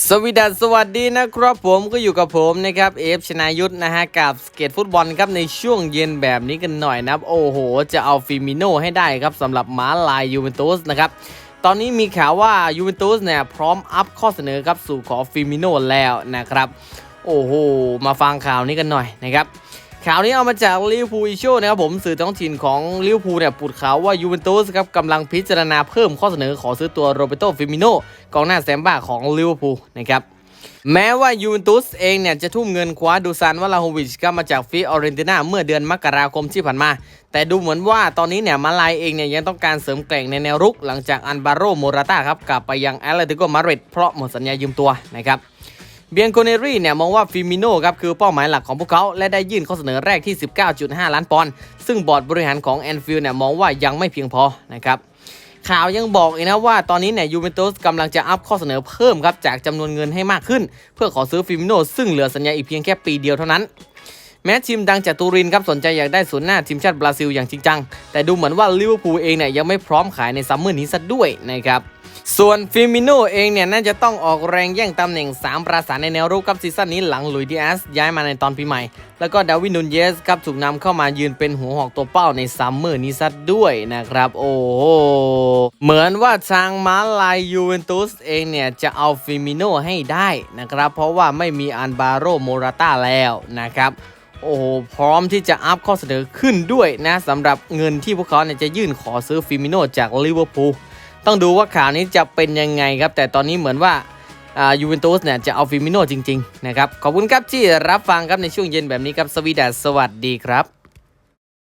สวีดัสสวัสดีนะครับผมก็อยู่กับผมนะครับเอฟชนายุทธนะฮะกับสเก็ตฟุตบอลครับในช่วงเย็นแบบนี้กันหน่อยนะครับ โอ้โห จะเอาฟิมิโนให้ได้ครับสำหรับม้าลายยูเวนตุสนะครับ ตอนนี้มีข่าวว่ายูเวนตุสเนี่ยพร้อมอัพข้อเสนอครับสู่ขอฟิมิโนแล้วนะครับ โอ้โห มาฟังข่าวนี้กันหน่อยนะครับ ข่าวนี้เอามาจากลิเวอร์พูลอิชนะครับผมสื่อท้องถิ่นของลิเวอร์พูลเนี่ยปุดข่าวว่ายูเวนตุสครับกำลังพิจารณาเพิ่มข้อเสนอขอซื้อตัวโรเบโตฟิมิโนกองหน้าแซมบ้าของลิเวอร์พูลนะครับแม้ว่ายูเวนตุสเองเนี่ยจะทุ่มเงินคว้าดูซานวาลาโฮวิชก็มาจากฟิออเรนติน่าเมื่อเดือนมกราคมที่ผ่านมา แต่ดูเหมือนว่าตอนนี้เนี่ยมาลายเองเนี่ยยังต้องการเสริมแกร่งในแนวรุก หลังจากอันบาโรโมราตาครับกลับไปยังแอตเลติโกมาดริดเพราะหมดสัญญายืมตัวนะครับ เบียงโคเนรี่เนี่ยมองว่าฟิมิโน่ครับคือเป้าหมายหลักของพวกเขาและได้ยื่นข้อเสนอแรกที่ 19.5 ล้านปอนด์ซึ่งบอร์ดบริหารของแอนฟิลด์เนี่ยมองว่ายังไม่เพียงพอนะครับข่าวยังบอกอีกนะว่าตอนนี้เนี่ยยูเวนตุสกำลังจะอัพข้อเสนอเพิ่มครับจากจำนวนเงินให้มากขึ้น เพื่อขอซื้อฟิมิโน่ซึ่งเหลือสัญญาอีกเพียงแค่ปีเดียวเท่านั้น แม้ทีมดังจากตูรินครับสนใจอยากได้ศูนย์หน้าทีมชาติบราซิลอย่างจริงจัง แต่ดูเหมือนว่าลิเวอร์พูลเองเนี่ยยังไม่พร้อมขายในซัมเมอร์นี้ซะด้วยนะครับส่วนฟิมิโนเองเนี่ยน่าจะต้องออกแรงแย่งตำแหน่ง 3 ประสานในแนวรุกครับซีซั่นนี้หลังลุยดิอาสย้ายมาในตอนปีใหม่ แล้วก็ดาวินนูนเยสครับถูกนำเข้ามายืนเป็นหัวหอกตัวเป้าในซัมเมอร์นี้ซะด้วยนะครับ โอ้เหมือนว่าทางม้าลายยูเวนตุสเองเนี่ยจะเอาฟิมิโนให้ได้นะครับ เพราะว่าไม่มีอันบาโรโมราตาแล้วนะครับ โอ้โหพร้อมที่จะอัพข้อเสนอขึ้นด้วยนะสำหรับเงินที่พวกเขาเนี่ยจะยื่นขอซื้อฟิมิโนจากลิเวอร์พูลต้องดูว่าข่าวนี้จะเป็นยังไงครับ แต่ตอนนี้เหมือนว่าอ่ายูเวนตุสเนี่ยจะเอาฟิมิโนจริง ๆ นะครับ ขอบคุณครับที่รับฟังครับในช่วงเย็นแบบนี้ครับสวีดัสสวัสดีครับ